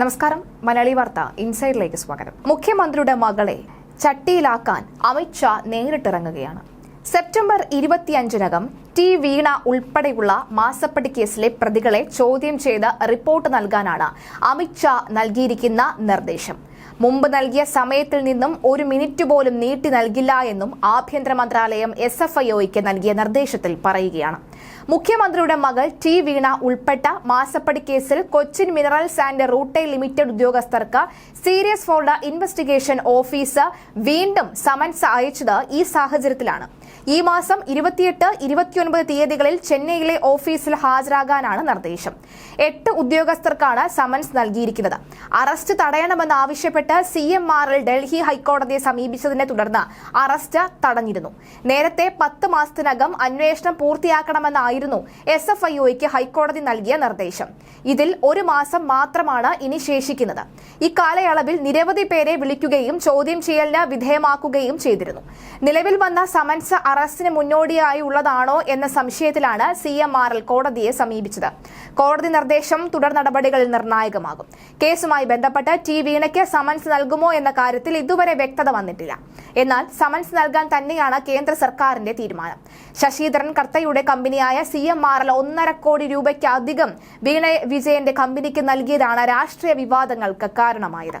നമസ്കാരം. മലയാളി വാർത്ത ഇൻസൈഡിലേക്ക് സ്വാഗതം. മുഖ്യമന്ത്രിയുടെ മകളെ ചട്ടിയിലാക്കാൻ അമിത്ഷാ നേരിട്ടിറങ്ങുകയാണ്. സെപ്റ്റംബർ ഇരുപത്തിയഞ്ചിനകം ടി വീണ ഉൾപ്പെടെയുള്ള മാസപ്പടി കേസിലെ പ്രതികളെ ചോദ്യം ചെയ്ത് റിപ്പോർട്ട് നൽകാനാണ് അമിത്ഷാ നൽകിയിരിക്കുന്ന നിർദ്ദേശം. മുമ്പ് നൽകിയ സമയത്തിൽ നിന്നും ഒരു മിനിറ്റ് പോലും നീട്ടി നൽകില്ല എന്നും ആഭ്യന്തര മന്ത്രാലയം എസ് എഫ് ഐഒയ്ക്ക് നൽകിയ നിർദ്ദേശത്തിൽ പറയുകയാണ്. മുഖ്യമന്ത്രിയുടെ മകൾ ടി വീണ ഉൾപ്പെട്ട മാസപ്പടി കേസിൽ Cochin minerals and rutile limited ഉദ്യോഗസ്ഥർക്ക് സീരിയസ് ദ ഇൻവെസ്റ്റിഗേഷൻ ഓഫീസ് വീണ്ടും സമൻസ് അയച്ചത് ഈ സാഹചര്യത്തിലാണ്. ഈ മാസം ഇരുപത്തിയെട്ട് ഇരുപത്തിയൊൻപത് തീയതികളിൽ ചെന്നൈയിലെ ഓഫീസിൽ ഹാജരാകാനാണ് നിർദ്ദേശം. എട്ട് ഉദ്യോഗസ്ഥർക്കാണ് സമൻസ് നൽകിയിരിക്കുന്നത്. അറസ്റ്റ് തടയണമെന്ന് ആവശ്യപ്പെട്ട് സി എം ആറിൽ ഡൽഹി ഹൈക്കോടതിയെ സമീപിച്ചതിനെ തുടർന്ന് അറസ്റ്റ് തടഞ്ഞിരുന്നു. നേരത്തെ പത്ത് മാസത്തിനകം അന്വേഷണം പൂർത്തിയാക്കണമെന്നായിരുന്നു എസ് എഫ് ഐഒയ്ക്ക് ഹൈക്കോടതി നൽകിയ നിർദ്ദേശം. ഇതിൽ ഒരു മാസം മാത്രമാണ് ഇനി ശേഷിക്കുന്നത്. ഇക്കാലയളവിൽ നിരവധി പേരെ വിളിക്കുകയും ചോദ്യം ചെയ്യലിന് വിധേയമാക്കുകയും ചെയ്തിരുന്നു. നിലവിൽ വന്ന സമൻസ് അറസ്റ്റിന് മുന്നോടിയായി ഉള്ളതാണോ എന്ന സംശയത്തിലാണ് സി എം ആർ എൽ കോടതിയെ സമീപിച്ചത്. കോടതി നിർദ്ദേശം തുടർ നടപടികളിൽ നിർണായകമാകും. കേസുമായി ബന്ധപ്പെട്ട് ടി വീണയ്ക്ക് സമൻസ് നൽകുമോ എന്ന കാര്യത്തിൽ ഇതുവരെ വ്യക്തത വന്നിട്ടില്ല. എന്നാൽ സമൻസ് നൽകാൻ തന്നെയാണ് കേന്ദ്ര സർക്കാരിന്റെ തീരുമാനം. ശശീധരൻ കർത്തയുടെ കമ്പനിയായ സി എം ആർ എൽ ഒന്നര കോടി രൂപയ്ക്കധികം വീണ വിജയന്റെ കമ്പനിക്ക് നൽകിയതാണ് രാഷ്ട്രീയ വിവാദങ്ങൾക്ക് കാരണമായത്.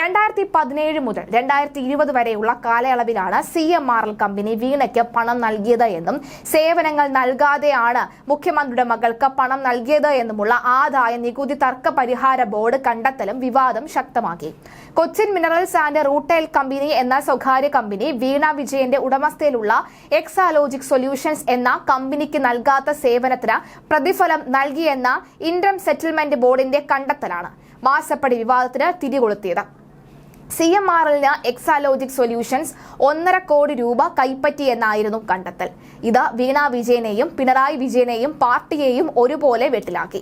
രണ്ടായിരത്തി പതിനേഴ് മുതൽ രണ്ടായിരത്തി ഇരുപത് വരെയുള്ള കാലയളവിലാണ് C M R L company വീണയ്ക്ക് പണം നൽകിയത് എന്നും സേവനങ്ങൾ നൽകാതെയാണ് മുഖ്യമന്ത്രിയുടെ മകൾക്ക് പണം നൽകിയത് എന്നുമുള്ള ആദായ നികുതി തർക്ക പരിഹാര ബോർഡ് കണ്ടെത്തലും വിവാദം ശക്തമാക്കി. Cochin minerals and rutile company എന്ന സ്വകാര്യ കമ്പനി വീണ വിജയന്റെ ഉടമസ്ഥയിലുള്ള എക്സാലോജിക് സൊല്യൂഷൻസ് എന്ന കമ്പനിക്ക് നൽകാത്ത സേവനത്തിന് പ്രതിഫലം നൽകിയെന്ന ഇൻട്രം സെറ്റിൽമെന്റ് ബോർഡിന്റെ കണ്ടെത്തലാണ് മാസപ്പടി വിവാദത്തിന് തിരികൊളുത്തിയത്. സി എം എല്ലിന് എക്സാലോജിക് സൊല്യൂഷൻസ് ഒന്നര കോടി രൂപ കൈപ്പറ്റിയെന്നായിരുന്നു കണ്ടെത്തൽ. ഇത് വീണ വിജയനെയും പിണറായി വിജയനെയും പാർട്ടിയെയും ഒരുപോലെ വെട്ടിലാക്കി.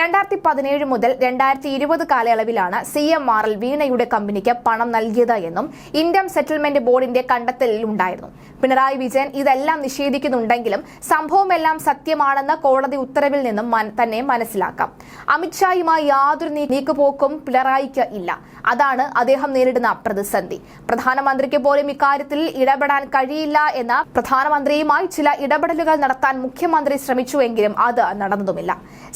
രണ്ടായിരത്തി പതിനേഴ് മുതൽ രണ്ടായിരത്തി ഇരുപത് കാലയളവിലാണ് സി എം ആർ എൽ വീണയുടെ കമ്പനിക്ക് പണം നൽകിയത് എന്നും ഇന്ത്യൻ സെറ്റിൽമെന്റ് ബോർഡിന്റെ കണ്ടെത്തലിൽ ഉണ്ടായിരുന്നു. പിണറായി വിജയൻ ഇതെല്ലാം നിഷേധിക്കുന്നുണ്ടെങ്കിലും സംഭവമെല്ലാം സത്യമാണെന്ന് കോടതി ഉത്തരവിൽ നിന്നും തന്നെ മനസ്സിലാക്കാം. അമിത്ഷായുമായി യാതൊരു നീക്കുപോക്കും പിണറായിക്ക് ഇല്ല. അതാണ് അദ്ദേഹം നേരിടുന്ന പ്രതിസന്ധി. പ്രധാനമന്ത്രിക്ക് പോലും ഇക്കാര്യത്തിൽ ഇടപെടാൻ കഴിയില്ല എന്ന പ്രധാനമന്ത്രിയുമായി ചില ഇടപെടലുകൾ നടത്താൻ മുഖ്യമന്ത്രി ശ്രമിച്ചുവെങ്കിലും അത് നടന്നതുമില്ല.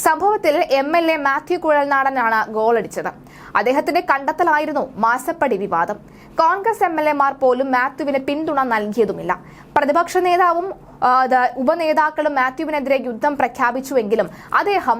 സംഭവത്തിൽ എം എൽ എ മാത്യു കുഴൽനാടനാണ് ഗോളടിച്ചത്. അദ്ദേഹത്തിന്റെ കണ്ടെത്തലായിരുന്നു മാസപ്പടി വിവാദം. കോൺഗ്രസ് എം എൽ എമാർ പോലും മാത്യുവിന് പിന്തുണ നൽകിയതുമില്ല. പ്രതിപക്ഷ നേതാവും ഉപനേതാക്കളും മാത്യുവിനെതിരെ യുദ്ധം പ്രഖ്യാപിച്ചുവെങ്കിലും അദ്ദേഹം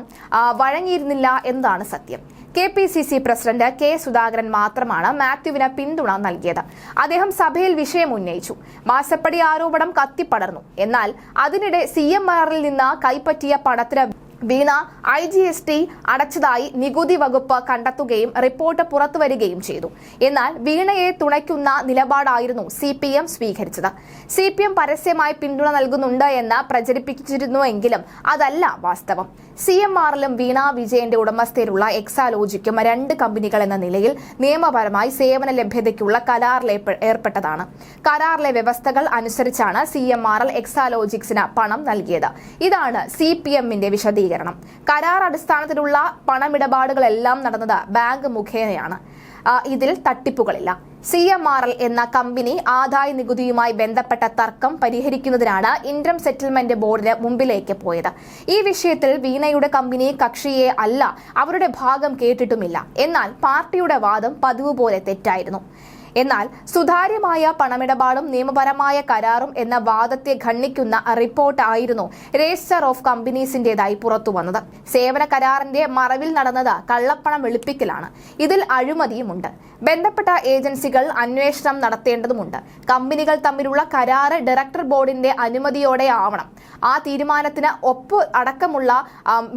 വഴങ്ങിയിരുന്നില്ല എന്നതാണ് സത്യം. K P C C president K Sudhakaran മാത്രമാണ് മാത്യുവിന് പിന്തുണ നൽകിയത്. അദ്ദേഹം സഭയിൽ വിഷയം ഉന്നയിച്ചു. മാസപ്പടി ആരോപണം കത്തിപ്പടർന്നു. എന്നാൽ അതിനിടെ സി എം ആറിൽ നിന്ന് കൈപ്പറ്റിയ പണത്തിന് Veena I G S T അടച്ചതായി നികുതി വകുപ്പ് കണ്ടെത്തുകയും റിപ്പോർട്ട് പുറത്തുവരികയും ചെയ്തു. എന്നാൽ വീണയെ തുണയ്ക്കുന്ന നിലപാടായിരുന്നു സി പി എം സ്വീകരിച്ചത്. സി പി എം പരസ്യമായി പിന്തുണ നൽകുന്നുണ്ട് എന്ന് പ്രചരിപ്പിച്ചിരുന്നുവെങ്കിലും അതല്ല വാസ്തവം. സി എം ആറിലും വീണ വിജയന്റെ ഉടമസ്ഥയിലുള്ള എക്സാലോജിക്കും രണ്ട് കമ്പനികൾ എന്ന നിലയിൽ നിയമപരമായി സേവന ലഭ്യതയ്ക്കുള്ള കരാറിൽ ഏർപ്പെട്ടതാണ്. കരാറിലെ വ്യവസ്ഥകൾ അനുസരിച്ചാണ് സി എം ആർ എൽ എക്സാലോജിക്സിന് പണം നൽകിയത്. ഇതാണ് സി പി എമ്മിന്റെ വിശദീകരണം. കരാർ അടിസ്ഥാനത്തിലുള്ള പണമിടപാടുകളെല്ലാം നടന്നത് ബാങ്ക് മുഖേനയാണ്. ഇതിൽ തട്ടിപ്പുകളില്ല. സി എം ആർ എൽ എന്ന കമ്പനി ആദായ നികുതിയുമായി ബന്ധപ്പെട്ട തർക്കം പരിഹരിക്കുന്നതിനാണ് ഇൻകം സെറ്റിൽമെന്റ് ബോർഡിന് മുമ്പിലേക്ക് പോയത്. ഈ വിഷയത്തിൽ വീണയുടെ കമ്പനി കക്ഷിയെ അല്ല അവരുടെ ഭാഗം കേട്ടിട്ടുമില്ല. എന്നാൽ പാർട്ടിയുടെ വാദം പതിവ് പോലെ തെറ്റായിരുന്നു. എന്നാൽ സുതാര്യമായ പണമിടപാടും നിയമപരമായ കരാറും എന്ന വാദത്തെ ഖണ്ഡിക്കുന്ന റിപ്പോർട്ടായിരുന്നു രജിസ്റ്റർ ഓഫ് കമ്പനീസിന്റേതായി പുറത്തുവന്നത് സേവന കരാറിന്റെ മറവിൽ നടന്നത് കള്ളപ്പണം വെളുപ്പിക്കലാണ്. ഇതിൽ അഴിമതിയുമുണ്ട്. ബന്ധപ്പെട്ട ഏജൻസികൾ അന്വേഷണം നടത്തേണ്ടതുമുണ്ട്. കമ്പനികൾ തമ്മിലുള്ള കരാറ് ഡയറക്ടർ ബോർഡിന്റെ അനുമതിയോടെ ആവണം. ആ തീരുമാനത്തിന് ഒപ്പ് അടക്കമുള്ള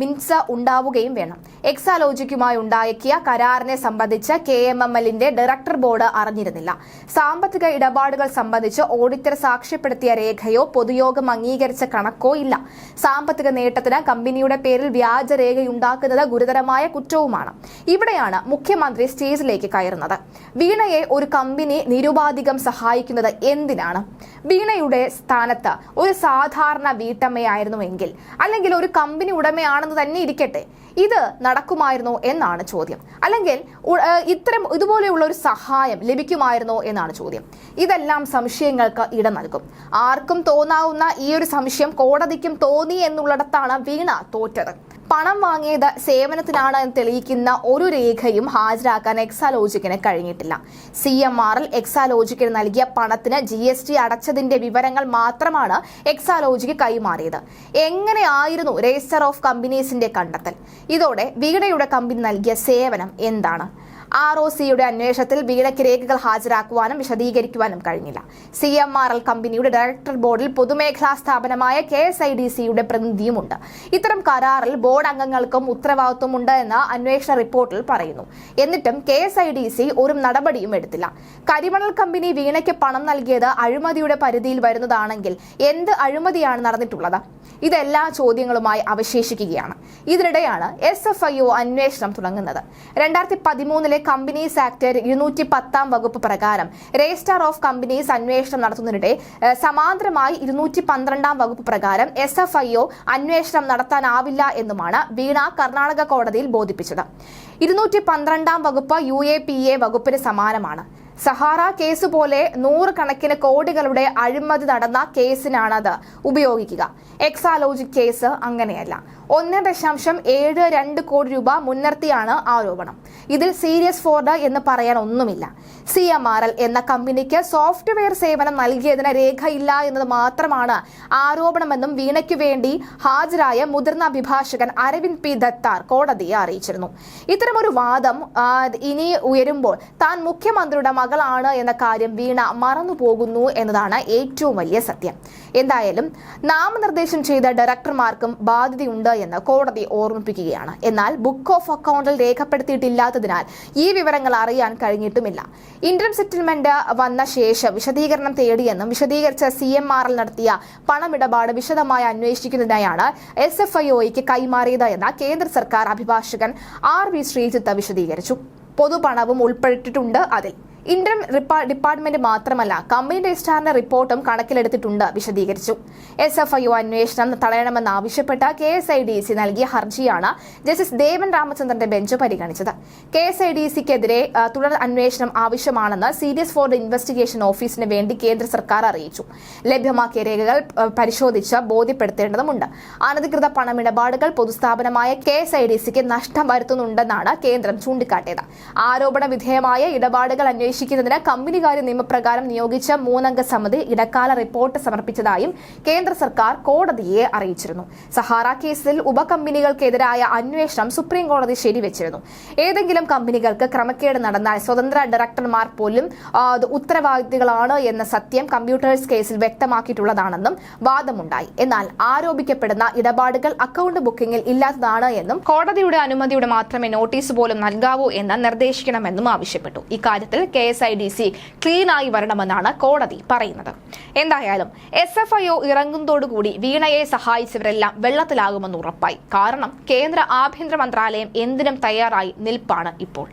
മിൻസ ഉണ്ടാവുകയും വേണം. എക്സാലോജിക്കുമായി ഉണ്ടാക്കിയ കരാറിനെ സംബന്ധിച്ച് കെ എം എം എല്ലിന്റെ ഡയറക്ടർ ബോർഡ് അറിഞ്ഞിരുന്നില്ല ഉണ്ടായിരുന്നില്ല സാമ്പത്തിക ഇടപാടുകൾ സംബന്ധിച്ച് ഓഡിറ്റർ സാക്ഷ്യപ്പെടുത്തിയ രേഖയോ പൊതുയോഗം അംഗീകരിച്ച കണക്കോ ഇല്ല. സാമ്പത്തിക നേട്ടത്തിന് കമ്പനിയുടെ പേരിൽ വ്യാജരേഖയുണ്ടാക്കുന്നത് ഗുരുതരമായ കുറ്റവുമാണ്. ഇവിടെയാണ് മുഖ്യമന്ത്രി സ്റ്റേജിലേക്ക് കയറുന്നത്. വീണയെ ഒരു കമ്പനി നിരുപാധികം സഹായിക്കുന്നത് എന്തിനാണ്? വീണയുടെ സ്ഥാനത്ത് ഒരു സാധാരണ വീട്ടമ്മയായിരുന്നുവെങ്കിൽ അല്ലെങ്കിൽ ഒരു കമ്പനി ഉടമയാണെന്ന് തന്നെ ഇരിക്കട്ടെ. ഇത് നടക്കുമായിരുന്നോ എന്നാണ് ചോദ്യം. അല്ലെങ്കിൽ ഇത്തരം ഇതുപോലെയുള്ള ഒരു സഹായം ലഭിക്കുമായിരുന്നോ എന്നാണ് ചോദ്യം. ഇതെല്ലാം സംശയങ്ങൾക്ക് ഇടം നൽകും. ആർക്കും തോന്നാവുന്ന ഈ ഒരു സംശയം കോടതിക്കും തോന്നി എന്നുള്ളിടത്താണ് വീണ തോറ്റത്. പണം വാങ്ങിയത് സേവനത്തിനാണ് എന്ന് തെളിയിക്കുന്ന ഒരു രേഖയും ഹാജരാക്കാൻ എക്സാലോജിക്കിന് കഴിഞ്ഞിട്ടില്ല. സി എം ആർ എൽ എക്സാലോജിക്കിന് നൽകിയ പണത്തിന് ജി എസ് ടി അടച്ചതിന്റെ വിവരങ്ങൾ മാത്രമാണ് എക്സാലോജിക്ക് കൈമാറിയത്. എങ്ങനെയായിരുന്നു രജിസ്റ്റർ ഓഫ് കമ്പനീസിന്റെ കണ്ടെത്തൽ? ഇതോടെ വീടയുടെ കമ്പനി നൽകിയ സേവനം എന്താണ്? ആർ ഒ സിയുടെ അന്വേഷണത്തിൽ വീണയ്ക്ക് രേഖകൾ ഹാജരാക്കുവാനും വിശദീകരിക്കുവാനും കഴിഞ്ഞില്ല. സി എം ആർ എൽ കമ്പനിയുടെ ഡയറക്ടർ ബോർഡിൽ പൊതുമേഖലാ സ്ഥാപനമായ കെ എസ് ഐ ഡി സിയുടെ പ്രതിനിധിയുമുണ്ട്. ഇത്തരം കരാറിൽ ബോർഡ് അംഗങ്ങൾക്കും ഉത്തരവാദിത്വമുണ്ട് എന്ന് അന്വേഷണ റിപ്പോർട്ടിൽ പറയുന്നു. എന്നിട്ടും K S I D C ഒരു നടപടിയും എടുത്തില്ല. കരിമണൽ കമ്പനി വീണയ്ക്ക് പണം നൽകിയത് അഴിമതിയുടെ പരിധിയിൽ വരുന്നതാണെങ്കിൽ എന്ത് അഴിമതിയാണ് നടന്നിട്ടുള്ളത്? ഇതെല്ലാ ചോദ്യങ്ങളുമായി അവശേഷിക്കുകയാണ്. ഇതിനിടെയാണ് എസ് എഫ് ഐ ഒ അന്വേഷണം തുടങ്ങുന്നത്. രണ്ടായിരത്തി പതിമൂന്നിലെ കമ്പനീസ് ആക്ട് ഇരുന്നൂറ്റി പത്താം വകുപ്പ് പ്രകാരം രജിസ്ട്രാർ ഓഫ് കമ്പനീസ് അന്വേഷണം നടത്തുന്നതിനിടെ സമാന്തരമായി ഇരുന്നൂറ്റി പന്ത്രണ്ടാം വകുപ്പ് പ്രകാരം എസ് എഫ് ഐ ഒ അന്വേഷണം നടത്താനാവില്ല എന്നുമാണ് വീണ കർണാടക കോടതിയിൽ ബോധിപ്പിച്ചത്. ഇരുന്നൂറ്റി പന്ത്രണ്ടാം വകുപ്പ് യു എ പി എ വകുപ്പിന് സമാനമാണ്. സഹാറ കേസ് പോലെ നൂറുകണക്കിന് കോടികളുടെ അഴിമതി നടന്ന കേസിനാണത് ഉപയോഗിക്കുക. എക്സാലോജിക് കേസ് അങ്ങനെയല്ല. ഒന്ന് ദശാംശം ഏഴ് രണ്ട് കോടി രൂപ മുൻനിർത്തിയാണ് ആരോപണം. ഇതിൽ സീരിയസ് ഫോർഡ് എന്ന് പറയാൻ ഒന്നുമില്ല. സി എം ആർ എൽ എന്ന കമ്പനിക്ക് സോഫ്റ്റ്വെയർ സേവനം നൽകിയതിന് രേഖയില്ല എന്നത് മാത്രമാണ് ആരോപണമെന്നും വീണയ്ക്ക് വേണ്ടി ഹാജരായ മുതിർന്ന അഭിഭാഷകൻ അരവിന്ദ് പി ദത്താർ കോടതിയെ അറിയിച്ചിരുന്നു. ഇത്തരമൊരു വാദം ഇനി ഉയരുമ്പോൾ താൻ മുഖ്യമന്ത്രിയുടെ മകളാണ് എന്ന കാര്യം വീണ മറന്നുപോകുന്നു എന്നതാണ് ഏറ്റവും വലിയ സത്യം. എന്തായാലും നാമനിർദ്ദേശം ചെയ്ത ഡയറക്ടർമാർക്കും ബാധ്യതയുണ്ട് എന്ന് കോടതി ഓർമ്മിപ്പിക്കുകയാണ്. എന്നാൽ ബുക്ക് ഓഫ് അക്കൗണ്ടിൽ രേഖപ്പെടുത്തിയിട്ടില്ലാത്തതിനാൽ ഈ വിവരങ്ങൾ അറിയാൻ കഴിഞ്ഞിട്ടുമില്ല. ഇന്റർം സെറ്റിൽമെന്റ് വന്ന ശേഷം വിശദീകരണം തേടിയെന്നും വിശദീകരിച്ച സി എം ആർ എൽ നടത്തിയ പണമിടപാട് വിശദമായി അന്വേഷിക്കുന്നതിനായാണ് എസ് എഫ് ഐ ഒയ്ക്ക് കൈമാറിയത് എന്ന കേന്ദ്ര സർക്കാർ അഭിഭാഷകൻ ആർ വി ശ്രീജിത്ത് വിശദീകരിച്ചു. പൊതുപണവും ഉൾപ്പെട്ടിട്ടുണ്ട് അതിൽ. റിപ്പാ- ഡിപ്പാർട്ട്മെന്റ് മാത്രമല്ല കമ്പനി രജിസ്ട്രാറിന്റെ റിപ്പോർട്ടും കണക്കിലെടുത്തിട്ടുണ്ട് വിശദീകരിച്ചു. എസ് എഫ് ഐ ഒ അന്വേഷണം തടയണമെന്നാവശ്യപ്പെട്ട് K S I D C നൽകിയ ഹർജിയാണ് ജസ്റ്റിസ് ദേവൻ രാമചന്ദ്രന്റെ ബെഞ്ച് പരിഗണിച്ചത്. കെ എസ് ഐ ഡി സിക്കെതിരെ തുടർ അന്വേഷണം ആവശ്യമാണെന്ന് സീരിയസ് ഫോർ ഇൻവെസ്റ്റിഗേഷൻ ഓഫീസിന് വേണ്ടി കേന്ദ്ര സർക്കാർ അറിയിച്ചു. ലഭ്യമാക്കിയ രേഖകൾ പരിശോധിച്ച് ബോധ്യപ്പെടുത്തേണ്ടതുണ്ട് അനധികൃത പണമിടപാടുകൾ പൊതുസ്ഥാപനമായ കെ എസ് ഐ ഡി സിക്ക് നഷ്ടം വരുത്തുന്നുണ്ടെന്നാണ് കേന്ദ്രം ചൂണ്ടിക്കാട്ടിയത്. ആരോപണ വിധേയമായ ഇടപാടുകൾ അന്വേഷിക്കുന്നതിന് കമ്പനികാര്യ നിയമപ്രകാരം നിയോഗിച്ച മൂന്നംഗ സമിതി ഇടക്കാല റിപ്പോർട്ട് സമർപ്പിച്ചതായും കേന്ദ്ര സർക്കാർ കോടതിയെ അറിയിച്ചിരുന്നു. സഹാറ കേസിൽ ഉപകമ്പനികൾക്കെതിരായ അന്വേഷണം സുപ്രീം കോടതി ശരിവെച്ചിരുന്നു. ഏതെങ്കിലും കമ്പനികൾക്ക് ക്രമക്കേട് നടന്നാൽ സ്വതന്ത്ര ഡയറക്ടർമാർ പോലും ഉത്തരവാദിത്തങ്ങളാണ് എന്ന സത്യം കമ്പ്യൂട്ടേഴ്സ് കേസിൽ വ്യക്തമാക്കിയിട്ടുള്ളതാണെന്നും വാദമുണ്ടായി. എന്നാൽ ആരോപിക്കപ്പെടുന്ന ഇടപാടുകൾ അക്കൗണ്ട് ബുക്കിംഗിൽ ഇല്ലാത്തതാണ് എന്നും കോടതിയുടെ അനുമതിയുടെ മാത്രമേ നോട്ടീസ് പോലും നൽകാവൂ എന്ന് നിർദ്ദേശിക്കണമെന്നും ആവശ്യപ്പെട്ടു. ഇക്കാര്യത്തിൽ K S I D C ക്ലീനായി വരണമെന്നാണ് കോടതി പറയുന്നത്. എന്തായാലും എസ് എഫ് ഐ ഒ ഇറങ്ങുന്നതോടുകൂടി വീണയെ സഹായിച്ചവരെല്ലാം വെള്ളത്തിലാകുമെന്ന് ഉറപ്പായി. കാരണം കേന്ദ്ര ആഭ്യന്തര മന്ത്രാലയം എന്തിനും തയ്യാറായി നിൽപ്പാണ് ഇപ്പോൾ.